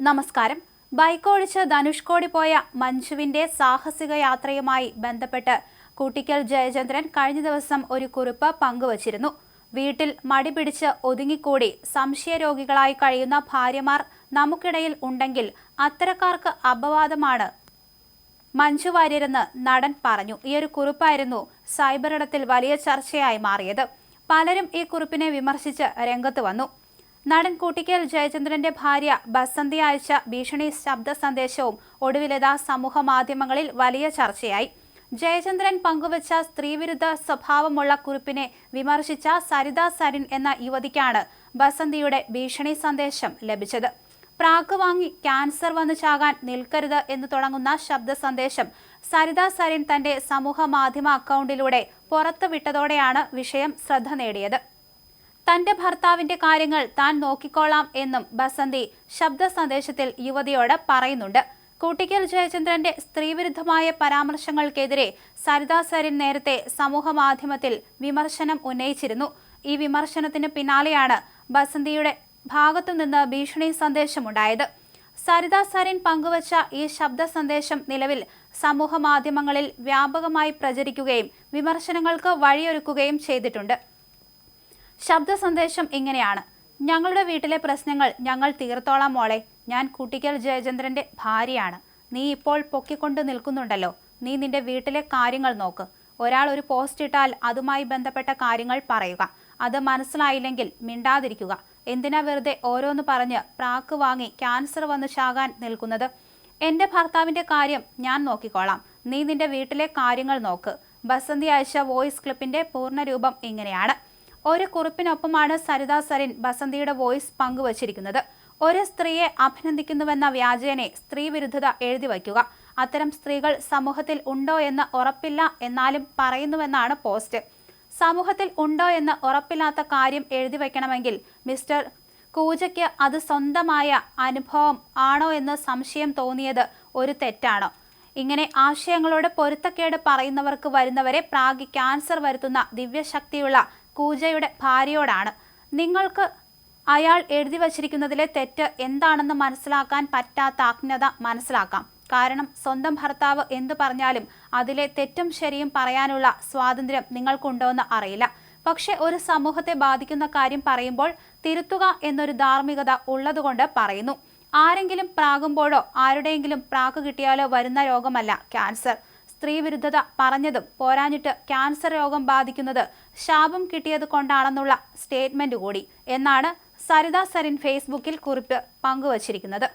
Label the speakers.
Speaker 1: നമസ്കാരം. ബൈക്ക് ഓടിച്ച് ധനുഷ്കോടി പോയ മഞ്ജുവിന്റെ സാഹസിക യാത്രയുമായി ബന്ധപ്പെട്ട് കൂട്ടിക്കൽ ജയചന്ദ്രൻ കഴിഞ്ഞ ദിവസം ഒരു കുറിപ്പ് പങ്കുവച്ചിരുന്നു. വീട്ടിൽ മടി പിടിച്ച് ഒതുങ്ങിക്കൂടി സംശയരോഗികളായി കഴിയുന്ന ഭാര്യമാർ നമുക്കിടയിൽ ഉണ്ടെങ്കിൽ അത്തരക്കാർക്ക് അപവാദമാണ്. മഞ്ജു വാര്യരെന്ന് നടൻ പറഞ്ഞു. ഈ ഒരു കുറിപ്പായിരുന്നു സൈബറിടത്തിൽ വലിയ ചർച്ചയായി മാറിയത്. പലരും ഈ കുറിപ്പിനെ വിമർശിച്ച് രംഗത്ത് വന്നു. നടൻ കൂട്ടിക്കൽ ജയചന്ദ്രന്റെ ഭാര്യ ബസന്തി അയച്ച ഭീഷണി ശബ്ദ സന്ദേശവും ഒടുവിലതാ സമൂഹ മാധ്യമങ്ങളിൽ വലിയ ചർച്ചയായി. ജയചന്ദ്രൻ പങ്കുവച്ച സ്ത്രീവിരുദ്ധ സ്വഭാവമുള്ള കുറിപ്പിനെ വിമർശിച്ച സരിത സരിൻ എന്ന യുവതിക്കാണ് ബസന്തിയുടെ ഭീഷണി സന്ദേശം ലഭിച്ചത്. പ്രാക്ക് വാങ്ങി ക്യാൻസർ വന്നു ചാകാൻ നിൽക്കരുത് എന്ന് തുടങ്ങുന്ന ശബ്ദ സന്ദേശം സരിത സരിൻ തന്റെ സമൂഹ മാധ്യമ അക്കൗണ്ടിലൂടെ പുറത്തുവിട്ടതോടെയാണ് വിഷയം ശ്രദ്ധ നേടിയത്. തന്റെ ഭർത്താവിന്റെ കാര്യങ്ങൾ താൻ നോക്കിക്കോളാം എന്നും ബസന്തി ശബ്ദ സന്ദേശത്തിൽ യുവതിയോട് പറയുന്നുണ്ട്. കൂട്ടിക്കൽ ജയചന്ദ്രന്റെ സ്ത്രീവിരുദ്ധമായ പരാമർശങ്ങൾക്കെതിരെ സരിതാ സരിൻ നേരത്തെ സമൂഹ മാധ്യമത്തിൽ വിമർശനം ഉന്നയിച്ചിരുന്നു. ഈ വിമർശനത്തിന് പിന്നാലെയാണ് ബസന്തിയുടെ ഭാഗത്തുനിന്ന് ഭീഷണി സന്ദേശമുണ്ടായത്. സരിത സരിൻ പങ്കുവച്ച ഈ ശബ്ദ സന്ദേശം നിലവിൽ സമൂഹ മാധ്യമങ്ങളിൽ വ്യാപകമായി പ്രചരിക്കുകയും വിമർശനങ്ങൾക്ക് വഴിയൊരുക്കുകയും ചെയ്തിട്ടുണ്ട്. ശബ്ദ സന്ദേശം ഇങ്ങനെയാണ്. ഞങ്ങളുടെ വീട്ടിലെ പ്രശ്നങ്ങൾ ഞങ്ങൾ തീർത്തോളാം മോളെ. ഞാൻ കുട്ടിക്കൽ ജയചന്ദ്രന്റെ ഭാര്യയാണ്. നീ ഇപ്പോൾ പൊക്കിക്കൊണ്ട് നിൽക്കുന്നുണ്ടല്ലോ. നീ നിന്റെ വീട്ടിലെ കാര്യങ്ങൾ നോക്ക്. ഒരാൾ ഒരു പോസ്റ്റ് ഇട്ടാൽ അതുമായി ബന്ധപ്പെട്ട കാര്യങ്ങൾ പറയുക. അത് മനസ്സിലായില്ലെങ്കിൽ മിണ്ടാതിരിക്കുക. എന്തിനാ വെറുതെ ഓരോന്ന് പറഞ്ഞ് പ്രാക്ക് വാങ്ങി ക്യാൻസർ വന്ന് ശാകാൻ നിൽക്കുന്നത്? എന്റെ ഭർത്താവിന്റെ കാര്യം ഞാൻ നോക്കിക്കോളാം. നീ നിന്റെ വീട്ടിലെ കാര്യങ്ങൾ നോക്ക്. ബസന്തി അയച്ച വോയിസ് ക്ലിപ്പിന്റെ പൂർണരൂപം ഇങ്ങനെയാണ്. ഒരു കുറിപ്പിനൊപ്പമാണ് സരിത സരിൻ ബസന്തിയുടെ വോയിസ് പങ്കുവച്ചിരിക്കുന്നത്. ഒരു സ്ത്രീയെ അഭിനന്ദിക്കുന്നുവെന്ന വ്യാജേനെ സ്ത്രീ വിരുദ്ധത എഴുതി വയ്ക്കുക. അത്തരം സ്ത്രീകൾ സമൂഹത്തിൽ ഉണ്ടോ എന്ന് ഉറപ്പില്ല എന്നാലും പറയുന്നുവെന്നാണ് പോസ്റ്റ്. സമൂഹത്തിൽ ഉണ്ടോ എന്ന് ഉറപ്പില്ലാത്ത കാര്യം എഴുതി വയ്ക്കണമെങ്കിൽ മിസ്റ്റർ കൂജയ്ക്ക് അത് സ്വന്തമായ അനുഭവം ആണോ എന്ന് സംശയം തോന്നിയത് ഒരു തെറ്റാണോ. ഇങ്ങനെ ആശയങ്ങളോട് പൊരുത്തക്കേട് പറയുന്നവർക്ക് വരുന്നവരെ പ്രാഗി ക്യാൻസർ വരുത്തുന്ന ദിവ്യശക്തിയുള്ള കൂജയുടെ ഭാര്യയോടാണ്. നിങ്ങൾക്ക് അയാൾ എഴുതി വച്ചിരിക്കുന്നതിലെ തെറ്റ് എന്താണെന്ന് മനസ്സിലാക്കാൻ പറ്റാത്ത അജ്ഞത മനസ്സിലാക്കാം. കാരണം സ്വന്തം ഭർത്താവ് എന്തു പറഞ്ഞാലും അതിലെ തെറ്റും ശരിയും പറയാനുള്ള സ്വാതന്ത്ര്യം നിങ്ങൾക്കുണ്ടോയെന്ന് അറിയില്ല. പക്ഷെ ഒരു സമൂഹത്തെ ബാധിക്കുന്ന കാര്യം പറയുമ്പോൾ തിരുത്തുക എന്നൊരു ധാർമ്മികത ഉള്ളതുകൊണ്ട് പറയുന്നു. ആരെങ്കിലും പ്രാകുമ്പോഴോ ആരുടെയെങ്കിലും പ്രാക്ക് കിട്ടിയാലോ വരുന്ന രോഗമല്ല ക്യാൻസർ. സ്ത്രീ വിരുദ്ധത പറഞ്ഞതും പോരാഞ്ഞിട്ട് ക്യാൻസർ രോഗം ബാധിക്കുന്നത് ശാപം കിട്ടിയത് കൊണ്ടാണെന്നുള്ള സ്റ്റേറ്റ്മെന്റ് കൂടി എന്നാണ് സരിത സരിൻ ഫേസ്ബുക്കിൽ കുറിപ്പ് പങ്കുവച്ചിരിക്കുന്നത്.